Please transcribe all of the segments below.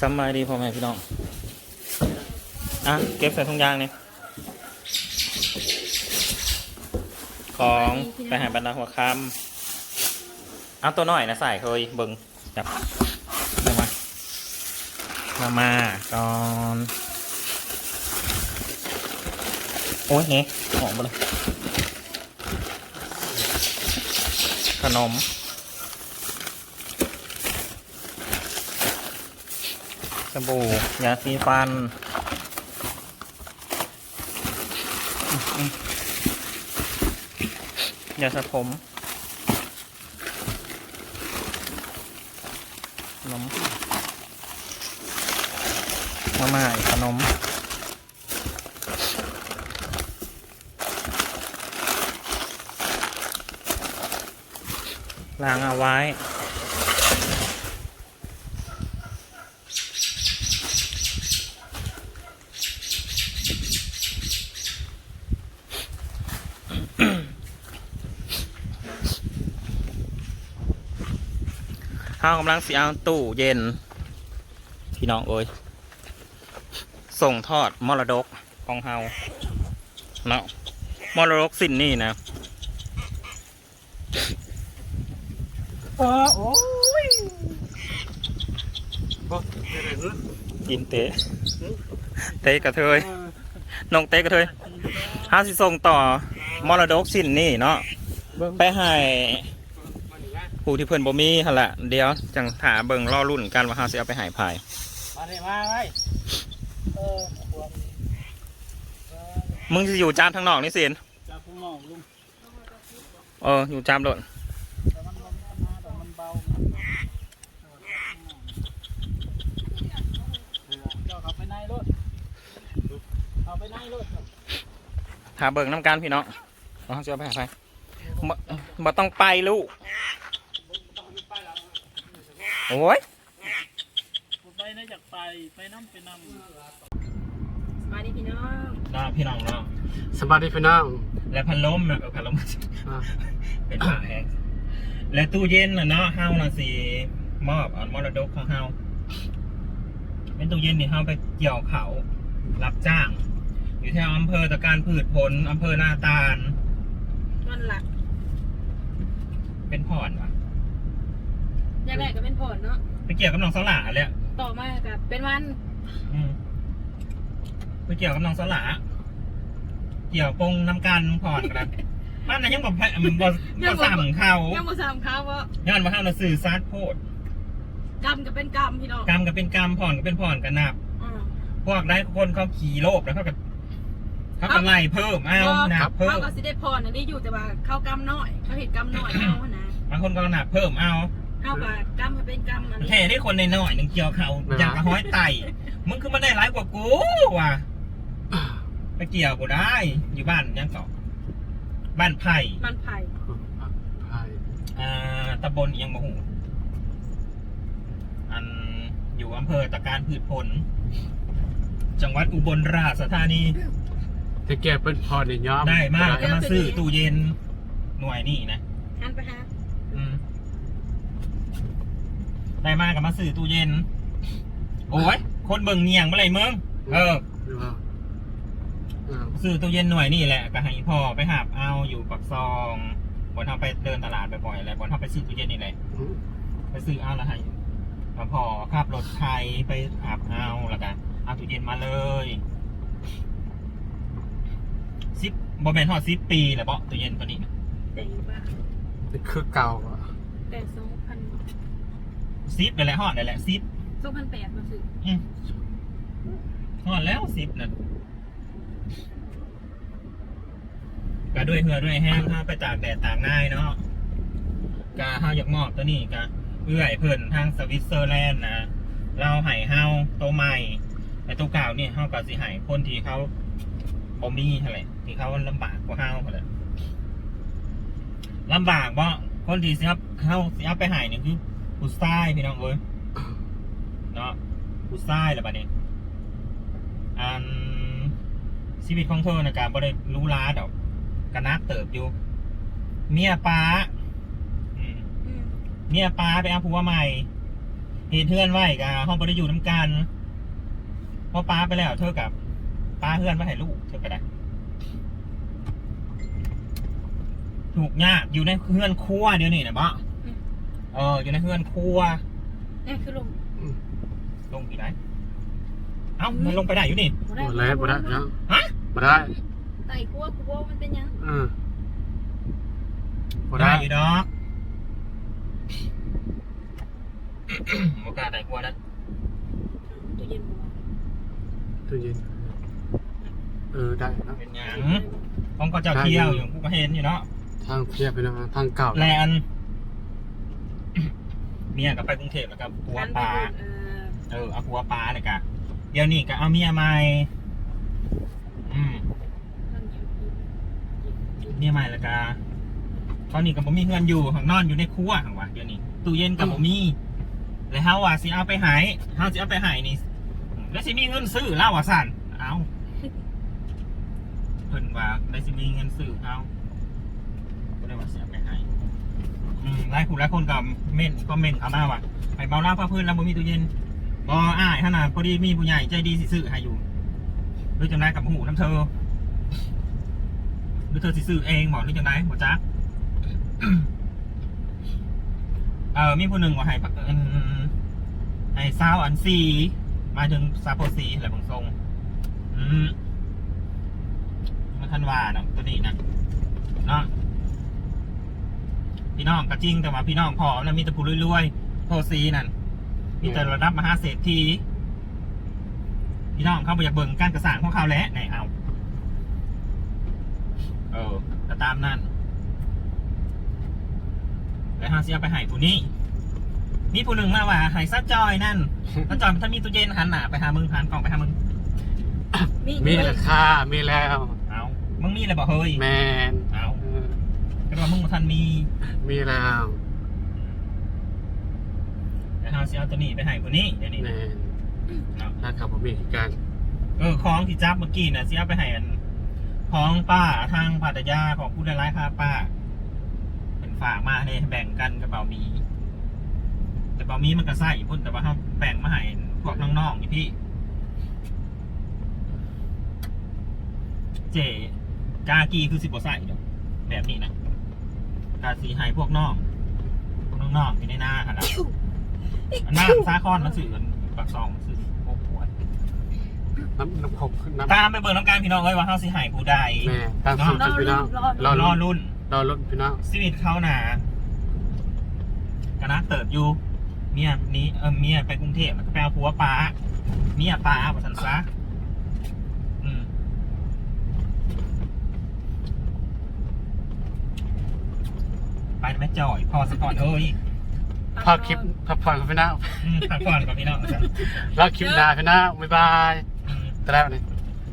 สำบายดีพ่อแม่พี่น้อง อะ เก็บใส่ถุงยางเนี่ยของไปหาบรรดาหัวคำเอาตัวหน่อยนะใส่เคยเบิงจับมามามาก่อนโอ้ยเนี่ยออกมาเลยขนม สบู่ยาสีฟัน ยาสระผมขนมมาม่าขนมล้างเอาไว้ากำลังสิเอาตู้เย็น พี่น้องเอ้ยส่งทอดมรดกของเฮาเนาะมรดกสิ้นนี่นะโอ้ยกินเตะเตะกระเทยน้องเตะกระเทยเฮาสิส่งต่อมรดกสิ้นนี่เนาะไปให้ ผู้ที่เพิ่นบ่มีหั่นละเดี๋ยวจังถาเบิ่งรอรุ่นกันว่าเฮาสิเอาไปให้ไผมาเลยมาไว้เออควรมึงสิอยู่จามทางนอกนี่สินจะพุ่งนอกลุงเอออยู่จามโดดแต่มันมันมันมาแต่มันเบาเจ้าขับไปในรถเอาไปในรถหาเบิ่งน้ำกันพี่น้องเอาเสื้อไปหาไปบ่บ่ต้องไปลูก โอ้ยไปนะจากไปไปน้ำไปน้มาดิพี่น้องน้าพี่น้องเนาะสวัสดีพี่น้องและพัดลมนะเออพัดลมอะเป็นผ้าแห้งและตู้เย็นน่ะเนาะเฮาน่ะสิมอบเอามรดกของเฮาเป็นตู้เย็นนี่เฮาไปเกี่ยวเขารับจ้าง อยู่แถวอำเภอตะการพืชผลอำเภอหน้าตาลวันหลักเป็นผ่อนวะ อย่างแรกก็เป็นผลเนาะไปเกี่ยวกับน้องสลาเลยอะต่อมากับเป็นวันอืมไปเกี่ยวกับน้องสลาเกี่ยวปงน้ำกันผ่อนกันมันนะยังบอกบ่บ่สั่งเขายังมาสามข้าวว่าย้อนมาห้าเราสื่อซาดโพดกรรมก็เป็นกรรมพี่น้องกรรมก็เป็นกรรมผ่อนก็เป็นผ่อนกันนับอืมพวกได้คนเขาขี่โลบแล้วเขาก็เขาก็ไล่เพิ่มเอาหนักเพิ่เขามก็สิได้พรอันนี้อยู่แต่ว่าเข้ากรรมน้อยเขาเห็นกรรมน้อยเอาอะนะบางคนก็หนักเพิ่มเอา เอากับกรรมก็เป็นกรรมอันนี้แค่ได้คนในน้อยๆหนึ่งเกี่ยวเขาอยากกระห้อยไตมึงคือมันได้ร้ายกว่ากูว่ะไปเกี่ยวกูได้ อยู่บ้านยังเกาะบ้านไผ่มันไผ่ไผ่อ่าตำบลเอียงบะหูอันอยู่อำเภอตะการพืชผล จังหวัดอุบลราชธานี จะแก้เป็นพอในย้อมได้มากก็มาซื้อตู้เย็นหน่วยนี่นะ หันไปหา อืม ได้มากก็มาซื้อตู้เย็น โอ้ยคนเบิ่งเนียงเมื่อไรมึงเออหรือว่าอ่าซื้อตู้เย็นหน่วยนี่แหละก็ให้พ่อไปหาบเอาอยู่ปักซองบนทำไปเดินตลาดบ่อยๆแหละบนทำไปซื้อตู้เย็นนี่แหละไปซื้อเอาและให้มาพอขับรถไทยไปอาบเอาแล้วกันเอาตู้เย็นมาเลยสิบบอแมนทอดสิบปีแหละเบาะตู้เย็นตัวนี้นะแต่อยู่บ้านนี่คือเก่าอะแต่สอง พันสิบนั่นแหละฮอดนั่นแหละสิบสองพันแปดมาซื้ออืมฮอดแล้วสิบนั่นก็ด้วยเหือด้วยแห้งถ้าไปตากแดดตากง่ายเนาะกาเฮาอยากมอบตัวนี้กะเอื้อยเพิ่นทางสวิตเซอร์แลนด์นะเราให้เฮาตัวใหม่ไอ้ตัวเก่าเนี่ยเฮาก็สิให้คนที่เขาบ่มีอะไรที่เขาลำบากกว่าเฮาหั่นแหละลำบากบ่คนที่สิครับเฮาสิเอาไปให้นี่คือ ผู้ชายพี่น้องเอ้ยเนาะผู้ชายแหละบัดนี้อันชีวิตของเธอนะการบ่ได้รู้ล้าดอกกนักเติบอยู่ เมียป้าอืมอืมเมียป้าไปเอาผัวใหม่เหตุเพื่อนไว้กับห้องบริอยู่น้ำกันพอป้าไปแล้วเธอกับป้าเพื่อนมาให้ลูกเธอก็ได้ถูกยากอยู่ในเพื่อนครัวเดี๋ยวนี้นะบ่ เอออยู่ในเพื่อนครัวนี่คือลงลงไปไหนเอ้ามันลงไปได้อยู่นี่หมดแล้วหมดแล้วพี่น้องฮะหมดได้ไต่กลัวกลัวมันเป็นยังอืมหมดได้ได้อยู่ดอกโอกล้าสได้กลัวนั้นตู้เย็นบ่ตู้เย็นเออได้ครับเป็นหยังของก็เจ้าเที่ยวอยู่กูก็เห็นอยู่เนาะทางเพียบไปนะทางเก่าแลน เมียกับไปกรุงเทพแล้วกับปัวปลาเออเออเอาปัวปลาเลยกะเดี๋ยวนี้ก็เอาเมียใหม่อืมเมียใหม่แล้วกะตอนนี้กับผมมีเพื่อนอยู่ข้างนอนอยู่ในครัวข้างวะเดี๋ยวนี้ตู้เย็นกับผมมีแล้วเฮาว่าสิเอาไปใหายเฮาสิเอาไปใหายนี่แล้วสิมีเงินซื้อเล่าว่าสั่นเอาเพิ่นว่าได้สิมีเงินซื้อเอาก็ได้ว่าสิเอาไปใหลายคนหลายคนกับเม่นก็เม่นเอามาว่าไปเบาล่าผ้าพื้นแล้วบ่มีตู้เย็นบ่อ้ายขนาดพอดีมีผู้ใหญ่ใจดีสิซื้อให้อยู่หรือจังไดกับหูน้ำเธอหรือเธอสิซื้อเองบอกหรือจังไดบ่จ๊ะเออมีผู้หนึ่งว่าให้ปะอืมให้ซาวอันซีมาถึงซาโพซีอะไรบางทรงอืมมาทันว่านะตัวนี้นะเนาะ พี่น้องก็จริงแต่ว่าพี่น้องพอแล้วมีแต่ผู้รวยๆโพซีนั่นมีแต่ระดับมหาเศรษฐีพี่น้องเขาไปอยากเบิ่งการกระสานของเขาแหล้วไหนเอาเออก็ตามนั่นแล้วฮาเสียไปใหายผู้นี้มีผู้หนึ่งมาว่าใหายซัดจอยนั่นซัดจอยมันถ้ามีตู้เย็นหันหน้าไปหามึงหันกล่องไปหามึงมีมีราคามีแล้ว เอามึงมีอะไรบอกเฮ้ยแมนเอาเออก็ว่า มึงมาทันมีมีแล้วแล้วฮาเสียเอาตัวนี้ไปใหายผู้นี้เดี๋ยวนี้แมนเอาราคาผมมีคือกันเออของที่จับเมื่อกี้นะเสียไปใหายอันของป้าทางพัทยาของผู้ได้ร้ายค่าป้า เป็นฝากมาให้แบ่งกันกระเป๋ามี แต่เป๋ามีมันก็ใส่พุ่นแต่ว่าเขาแบ่งมาให้พวกน้องๆอยู่พี่ เจกากีคือสิบกว่าใส่เดี๋ยวแบบนี้นะ กาสีให้พวกนองพวกนองๆอยู่ในหน้าค่ะนะหน้าซาคอนมันสื่อกันปักซองสื่อพวกหัวน้ำน้ำหกน้ำตามไปเบิร์น้ำการพี่น้องเอ้ยว่าเขาสิให้ผู้ใดแม่ตามสูตรพี่น้องรอรอรุ่นรุ่นรอรุ่นพี่น้องชีวิตเขาหนาคณะเติบอยู่เมียนี้เออเมียไปกรุงเทพแล้วก็ไปเอาผัวป้าเมียป้าว่าสันซะ ไปแม่จ่อย พอสก่อนเอ้ยพอคลิปพักผ่อนกับพี่น้องอืมพักผ่อนก่อนพี่น้องสันแล้วคลิปหน้าพี่น้องบ๊ายบายอืมแต่แล้วนี่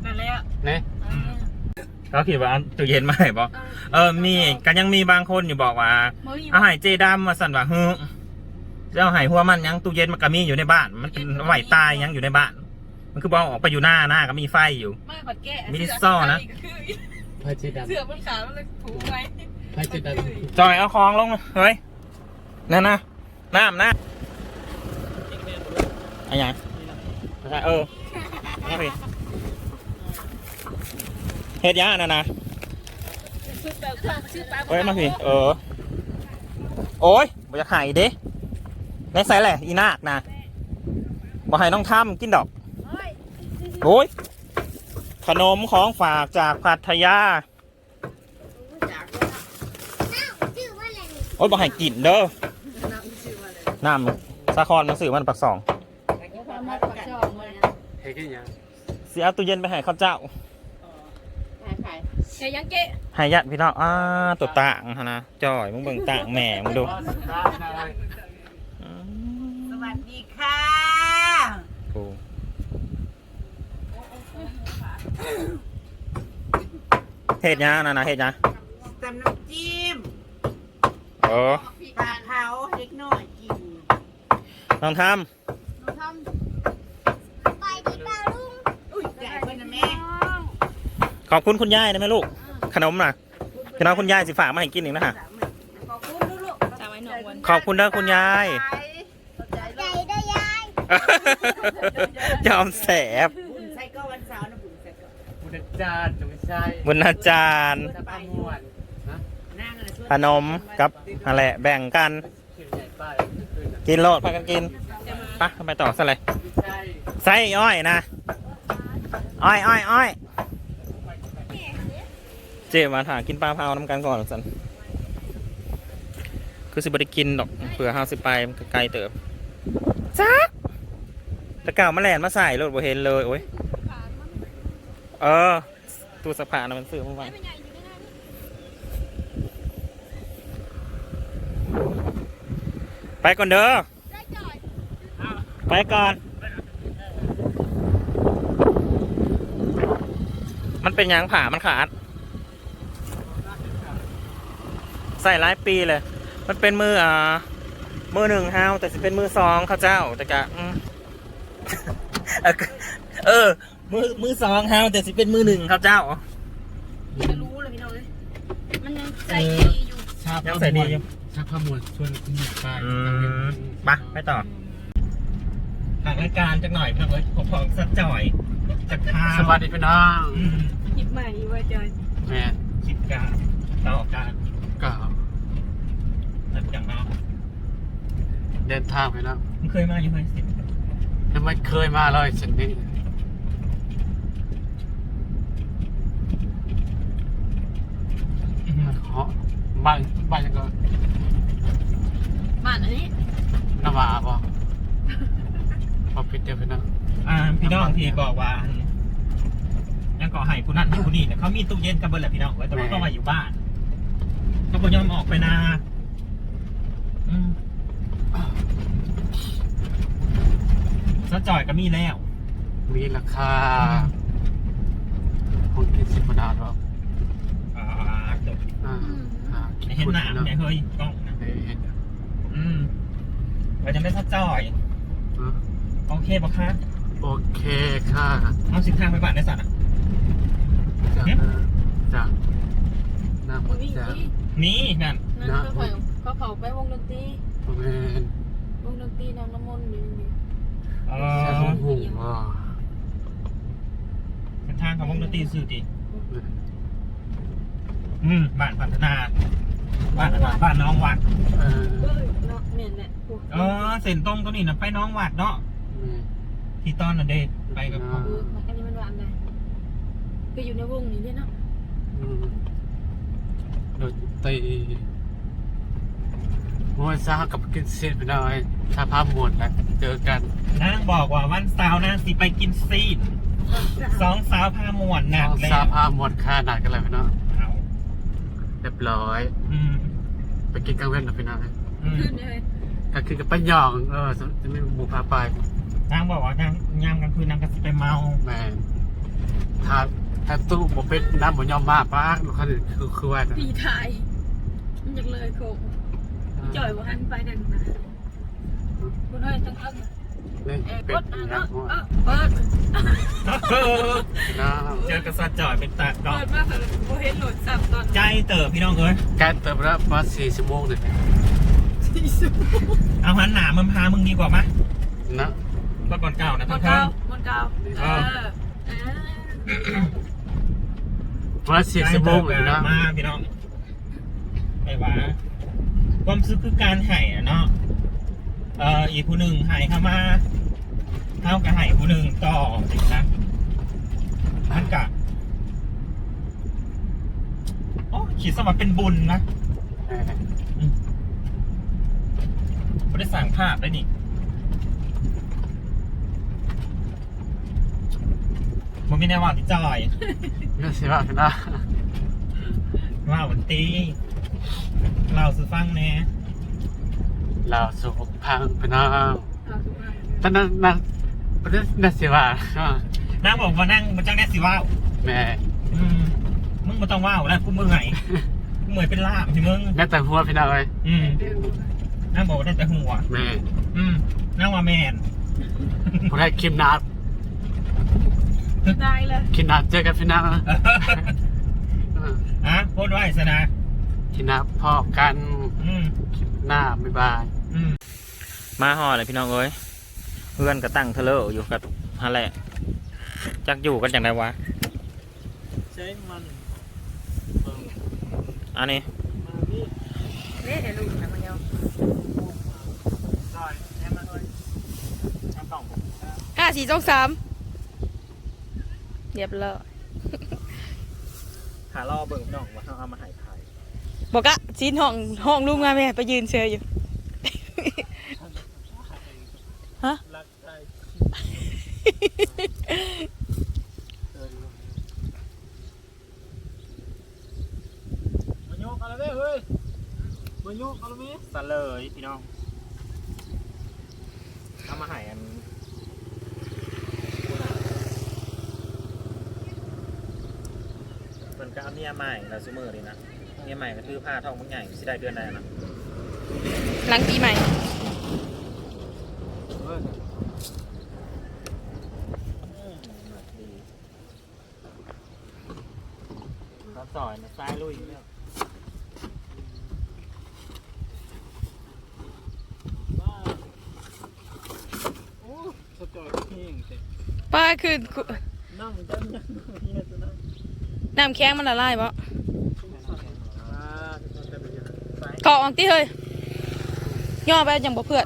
นั่นแหละนี่เออเขาคิดว่าตู้เย็นมาให้บอกเออมีกันยังมีบางคนอยู่บอกว่า มื้อนี้เอาใหายเจดำมาสั่นว่าฮึจะเอาใหายหัวมันยังตู้เย็นมันก็มีอยู่ในบ้าน มันเป็นไหวตายยังอยู่ในบ้าน มันคือบอกออกไปอยู่หน้าหน้าก็มีไฟอยู่ ไม่ขอแก้มินิซ่อนะพายเจดันเสือมันขาวมันเลยถูไว้ จดันจอยเอาคลองลงเฮ้ยนั่นนะน้ำนะอะไรอย่างเออเอาไปเฮ็ดยานะนะชุดแบบเครื่องชื่อปลาเฮ้ยมาพี่เออ โอ้ยบ่อยากหายเด้ในใส่แหละอีนาคนะบ่ให้น้องทำกินดอกโอ้ยขนมของฝากจากพัทยา โอ้ยบ่ให้กินเด้อน้ำสาครมันสื่อมันปักสองความมาปักช่องเลยนะเฮ้ยแค่ยังเสียเอาตู้เย็นไปให้ข้าวเจ้าแกยังเจ๊ให้ญาติพี่น้องอ้าตัวต่างหั่นนะจอยมึงเบิ่งต่างแหม่มึงดูอืมสวัสดีค่ะโอ้เฮ็ดหยังนะนะเฮ็ดหยังตำน้ำจิ้ม เออปลาเผาเล็กน้อยกินน้องทอุ้ยใหญ่เพื่อนนะแม่ำขอบคุณคุณยายนะแม่ลูก ขนมน่ะพี่น้องคุณยายสิฝากมาให้กินอีกนะฮะ ขอบคุณลูกจำไว้หน่อยวัน ขอบคุณเด้อคุณยายๆใจใจได้ยยอมแสบบุญใส่ก็วันเสาร์นะบุญใส่ก็ บุญจารย์จะไม่ใช่บุญอาจารย์ถ้าป้ ขนมกับอะไรแบ่งกันขึ้นใหญ่ป้ายขึ้นกินโลดพากันกินปะไปต่อซะเลยไม่ใช่ไส้อ้อยนะ อ้อยอ้อยอ้อยเจมาถากินปลาเผาน้ำกันก่อนสันคือสิบได้กินดอกเผื่อห้าสิบไปมันไกลเติบจักตะเก่ามาแลนมาใส่รถบ่เห็นเลยโอ้ย เออตู้สะพานมันซื้อมื่อวาน ไปก่อนเด้อ ไปก่อน มันเป็นหยางผ่ามันขาด ใส่หลายปีเลย มันเป็นมืออ่า มือหนึ่งเฮาแต่สิเป็นมือสองเขาเจ้า แต่กะอืมเออเออ มือมือสองเฮาแต่สิเป็นมือหนึ่งเขาเจ้าจะรู้เลยพี่น้องเลยมันยังใส่ดีอยู่ชาบยังใส่ดีอยู่ ชาบพม่วนชวนคุณหมอป้ายอืมไปไปต่อทางรายการจักหน่อยเพื่อนเอ้ยผมของสัดจ่อยจากข้าวสวัสดีพี่น้องอืมหยิบใหม่ว่าจอยแม่คิดการต่อการก็แบบอย่างเนาะเดินทางไปแล้วมึงเคยมาอยู่เคยสิยังไม่เคยมาเลยฉันนี่อืมเหาะบ้านบ้านยังก็ บ้านอันนี้น้ำมาบ่พอปิดเดียวพี่น้องอ่าพี่น้องที่บอกว่ายังก่อให้ผู้นั้นให้ผู้นี้เนี่ยเขามีตู้เย็นกันเบิดแหละพี่น้องไว้แต่ว่าก็มาอยู่บ้านเขาบ่ยอมออกไปนาอืมซะจ่อยก็มีแล้ว มีราคาของกินสิบบาทหรอกอ่าเดี๋ยวอ่าอ่ากินเห็นคุณหนาเนาะเนี่ยเฮ้ยกล้องนะเห็นอื มเราจะไม่ซะจ่อยอะโอเคปะคะโอเคค่ะเอาสิบห้าไปบ้านในสัตว์อะจากเนี่ยจากน้ำมัมันนวิ่งจะที่นี่นั่นนั่นเขาเขาเขาเขาไปวงดนตรีประมาณวงดนตรีน้ำน้ำมนต์อยู่นี่เอแค่อหุ่นหุ่นอ๋อเป็นทางของวงดนตรีสื่อดีอืมบ้านพัฒนา บ้านบ้านน้องวัดเออเออเนาะเนี่ยแหละพวกเออเส้นตรงตัวนี้นะไปน้องวัดเนาะที่ตอนน่ะเด็ไปกับพ่อเอออันนี้มันว่าอะไรไปอยู่ในวงนี้เนี่ยเนาะอืมดนตรีมวยซ่ากับกินเซนไปหน่อยถ้าภาพหมดแล้วเจอกันนางบอกว่าวันเสาร์นางสิไปกินซีนสองสาวพาหมวนหนักเอาแล้ซาว ภาพหมดค่าหนักกันเลยพี่น้อง เอาเรียบร้อย อืมไปกินกลางเว้นหรอพี่น้องอืมขึ้นเลยก็คือกับป้าหยองเออจะไม่หมูพาไปนางบอกว่านางยามกลางคืนนางก็สิไปเมาแม่นถ้าถ้าตู้บ่เป็นน้ำบ่ยอมมาป้าลูกค้าคือคือว่านะปีไทยมันจากเลยโคงจ่อยว่าหันไปดังนั้นคุณเฮ้ยต้องเอา นี่เอ้ยเป็ดนะเนาะเออเปิดนะเจอกระสัดจ่อยเป็นตากล้องเปิดมาแบบโบเห็นโหลดสับตอนใจเติบพี่น้องเอ้ยการเติมแล้วมาสี่ชั่วโมงเลยที่สุดเอาหันหนามันพามึงดีกว่ามะนะ รถบอลเก่านะบท่านนเพิ่เก้ามบนเก้าเออเออมาสี่ชั่วโมงเลยนะ มาพี่น้องไม่ว่าความซื้อคือการไห่อะเนาะเอ่ออีกผู้หนึ่งไห่เข้ามา เท่ากับไห่ผู้หนึ่งต่อจริงนะมันกะโอ้ขีดสมัครเป็นบุญนะเออไม่ได้สั่งภาพได้นี่มันไม่แน่ว่าที่จอยนี่สิว่าพี่นะว่าวันตีเราซื้อฟังแน่เราสุขพังพี่น้องเอาถูกไหมตอนนั้นนั่น ประเด็นนั่นสิว่านั่งบอกว่านั่งมันจังแน่สิว่าวแม่อืมมึงมาต้องว่าวแล้วกูเมื่อยกูเมื่อยเป็นลาบสิมึงแม่แต่หัวพี่น้องเลยอืมนั่งบอกว่าได้แต่หัวแม่อืมนั่งว่าแมนผมได้คิมนาดได้เลยคิมนาดเจอกันพี่น้องอะพูดไว้สนะคิมนาดพอกันอืมหน้าบ๊ายบาย อืม มาห่อเลยพี่น้องเอ้ย เพื่อนก็ตั้งเทเลอร์อยู่กับอะไรจักอยู่กันอย่างไรวะ ใช้มันอันนี้มาพี่เละเดี๋ยวลูกนะมันยาวซอยให้มันเลยทำกล่องผมห้าสี่สองสามเรียบร้อยหาล่อเบิ่งน้องว่าเขาเอามาใหายถ่ายบอกอะชิ้นห้องห้องลุงมาแม่ไปยืนเชยอยู่ ฮะ รักใจมาโยกอะไรเด้เฮ้ย มาโยกอะไรมั้ยซะเลยพี่น้องเอามาใหายอันมันก็เอาเมียใหม่เราซูมือเลยนะเมียใหม่ก็ถือผ้าทองมึงใหญ่สิได้เดือนใดนะ หลังปีใหม่ เฮ้ย ดีเขาสอยนะซ้ายลุยเนี่ย บ้าโอ้สจอยเพียงแต่ ป้า คือนั่งจังยังเฮียตัวนั้นน้ำแข็งมันละลายปะอ่าจะจะเป็นยังไงไปเกาะออกที่เฮ้ยย่อไปจังบ่เพื่อน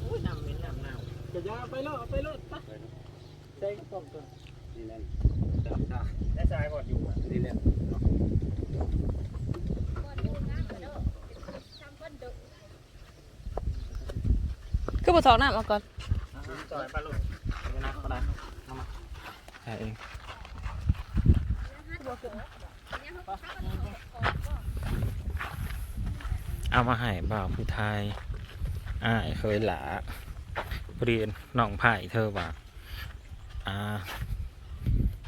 โอ้ยน้ำเหม็นน้ำเน่ากระยาไปเลยเอาไปเลยไปใส่กระป๋องตัวนี่แหละจับได้ได้ซ้ายบอดอยู่อะนี่แหละคือบ่ถอกน้ำมาก่อนจอยปลาลูกนี่นะปลา เอามาใช่เองเอามาให้บ่าวผู้ไทยอ่าเคยหลาพอดีน้องไผ่เธอว่าอ่า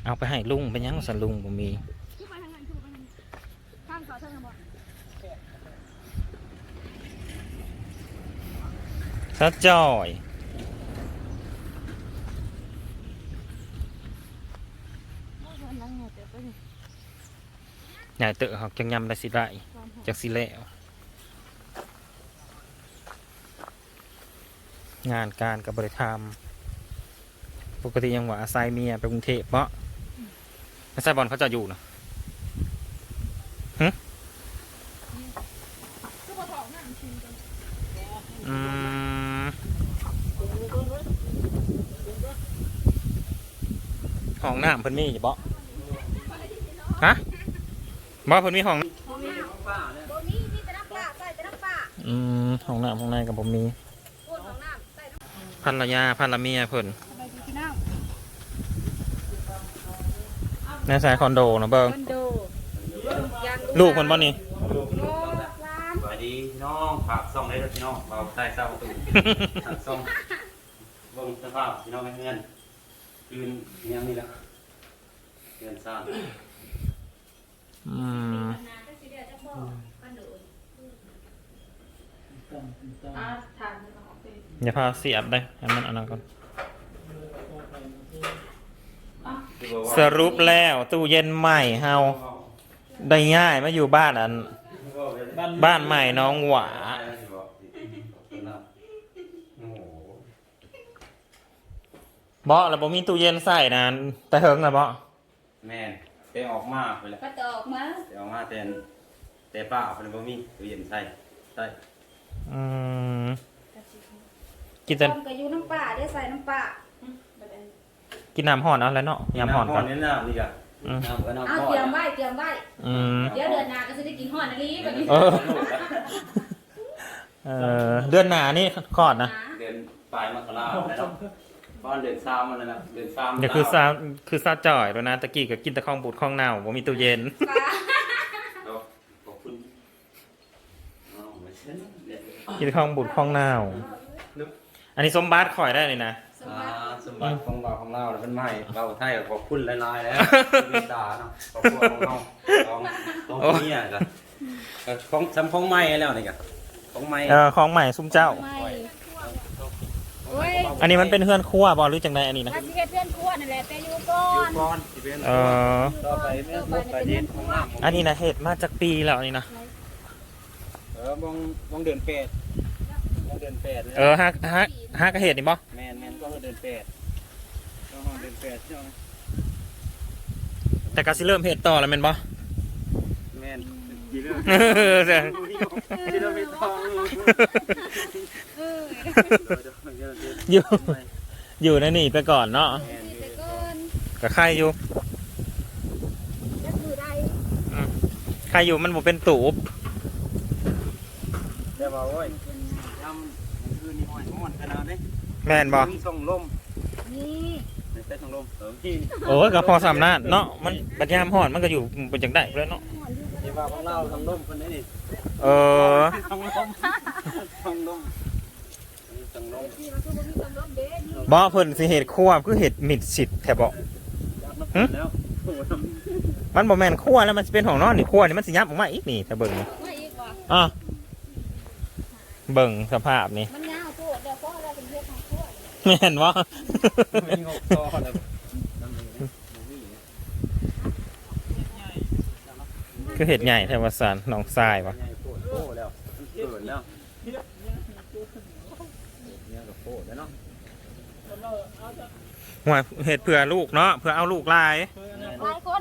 เอาไปให้ลุงไปยังสันลุงผมมีซะจ่อย ใหญ่เตอะหอกจังยำได้สิได้จากสิแล้วงานการกับบริธรรมปกติยังว่าอาศัยเมียไปกรุงเทพเพราะอาศัยบอลเขาจะอยู่นะหึอืมห้องน้ำเพิ่นมีอยู่บ่ฮะ บ่เพิ่นมีห้องอืมห้องน้ำห้องในกับผมมีภรรยาภรรเมียเพิ่นในสายคอนโดนะเบิ่งมันโดลูกเพิ่นบ่นี่สวัสดีพี่น้องฝากซ่องได้ด้วยพี่น้องเราใต้เศร้าตู่ฝากซ่องเบิ่งสภาพพี่น้องเพื่อนยืนยังนี่แหละเงินสร้าง อืมอย่าพาเสียบได้ให้มันอันนั้นก่อน สรุปแล้วตู้เย็นใหม่เฮาได้ง่ายมาอยู่บ้านอัน บ้านใหม่น้องหวาโอ้โหเบาะแล้วบ่มีตู้เย็นใส่นะแต่เฮิงนะเบาะแม่น เตะออกมาไปแล้วก็ตอกมาเตะออกมาแต่แต่ป้าเอาเป็นบ่มีตู้เย็นใส่ใส่อืมกินแต่ต้มก็อยู่น้ำป่าได้ใส่น้ำป่ากินน้ำห่อนเอาแล้วเนาะยำห่อนก่อนนี่น้ำนี่จ้ะอืมน้ำก็น้ำเอาก้อเตรียมนไว้เตรียมไว้อืมเดี๋ยวเดือนหน้าก็จะได้กินห่อนอันนี้แบบนี้เออเออเดือนหนานี่คลอดนะ เดือนปลายมกราคมแล้ว บ้านเดือนสามมันนะเดือนสามเดี๋ยวคือซาคือซาจ่อยแล้วนะตะกี้ก็กินแต่ข้องบูดข้องเน่าบ่มีตู้เย็นขอบคุณเอาไม่ใช่เนี่ยกินข้องบูดข้องเน่า อันนี้สมบัติข่อยได้เลยนะสมอ่าบัติสมบัติของเราของเราเนี่ยเป็นไม้เราไทยขอบคุณหลายๆแล้วมีตาเนาะขอบคุณของเราของของเนี่ยกันเออของซ้ำของไม้แล้วนี่กันของไม้ เออของใหม่ซุ้มเจ้า ไม่ โอ้ยอันนี้มันเป็นเพื่อนครั่วบอลหรือจังไดอันนี้นะ ถ้าสิเฮ็ดเพื่อนครัวนั่นแหละแต่อยู่ก่ออยู่นก่อนที่เป็นเออ ต่อไปเมื่อมุกไปเย็นของน้ำอันนี้นะเห็ดมาจากปีแล้วอันนี้นะ เออมองมองเดือนแปดมองเดือนแปดเลยเออฮักฮักฮักกระเห็ดนี่บ่แมนแมนบต้องเดินแปดต้องเดินแปดใช่ไหมแต่ก็สิเริ่มเฮ็ดต่อแล้วแม่นบ่แมนกี่เรื่องเออเด้อกี่เรื่องไม่ต้อง เออ อยู่ อยู่ในนี่ไปก่อนเนาะแต่ก่อนก็ใครอยู่จะคือใดใครอยู่มันบ่เป็นตูบเดี๋ยวมาโว้ยยำคืนนี้ห้อยม้วนขนาดนี้แม่นบ่มีส่งลมนี่ใส่ส่งลมเออที่โอ้ยก็พอสำนานเนาะมันบัดยามฮ้อนมันก็อยู่เป็นจังได๋แล้วเนาะที่ว่าของเราส่งลมคนนี้นี่เออส่งลมส่งลม บ่มีตำรวจเด้นี่บ่เพิ่นสิเฮ็ดคั่วคือเฮ็ดมิดสิทธิ์แท้บ่จับน้ำแล้วโอ้โหมันบ่แม่นคั่วแล้วมันสิเป็นห้องนอนนี่คั่วนี่มันสิยับออกมาอีกนี่ถ้าเบิ่งนี่ว่าอีกว่าอะเบิ่งสภาพนี่มันยาวโพดเดี๋ยวพ่อเราเป็นเฮ็ดของพวกแม่นบ่ไม่งกคอเลยน้ำนี่นี่คือเฮ็ดใหญ่แท้ว่าซั่นน้องทรายวะ ใหญ่โคตรโคตรแล้วมันเกิดแล้วเนี่ยก็โคตรแล้วเนาะ ห่วยเฮ็ดเพื่อลูกเนาะเพื่อเอาลูกหลาย หลายคน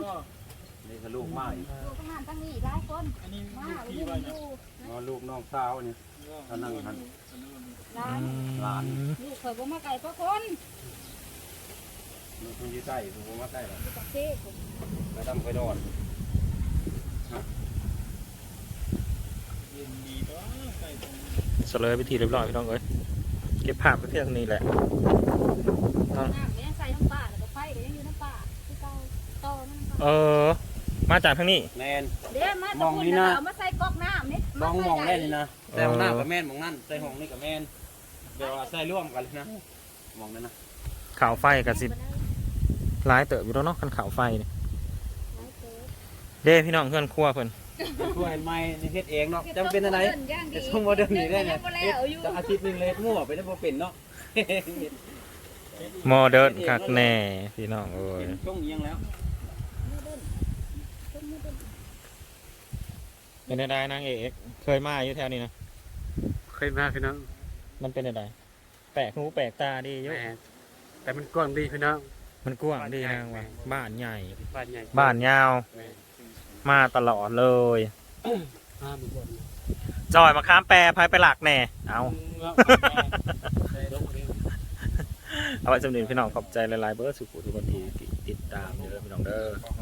นี่ก็ลูกมาอีกอยู่ข้างหน้าตั้งนี้หลายคนมาวิ่งอยู่เนาะลูกน้องสาวนี่เขานั่งหันหลานหลานลูกเคยบ่มาไก่เพราะคนลูกคนที่ใต้ผมว่าใต้หรออยู่กับเซ่ผมไม่ต้องไปโดนเสลยไปทีเรียบร้อยพี่น้องเอ้ยเก็บภาพไปเพียงนี้แหละ น้ำเนี่ยใส่น้ำ เออ มาจากทางนี้ แมน เดี๋ยวมาตะคุณเอามาใส่ก๊อกน้ำนี่มองมองได้นี่นะแต่ห้องน้ากับแมนมองนั่นใส่ห้องนี่กับแมนเดี๋ยวใส่ร่วมกันเลยนะมองนั่นนะข่าวไฟกับสิร้ายเติบอยู่แล้วเนาะคันข่าวไฟนี่เด้พี่น้องเพื่อนครัวเพิ่นช่วยไม่นี่เฮ็ดเองเนาะจำเป็นอะไรจะส่งโมเดลนี่ได้ไงจะอาทิตย์นึงเลยมั่วไปได้พอเป็นเนาะโมเดิร์นคักแน่พี่น้องเอ้ยช่วงยังแล้ว เป็นได้นางเอกเคยมาอยู่แถวนี้นะเคยมาพี่น้องมันเป็นได้แปลกหูแปลกตาดีเยอะแต่มันกว้างดีพี่น้องมันกว้างดีนางว่ะบ้านใหญ่ บ้านใหญ่บ้านยาวมาตลอดเลยห้าหมื่นคนจอยมาข้ามแปรพายไปหลักแน่เอาเอาไว้จำเนียนพี่น้องขอบใจหลายๆเบอร์สุขุทุกคนที่ติดตามเด้อพี่น้องเด้อเนาะ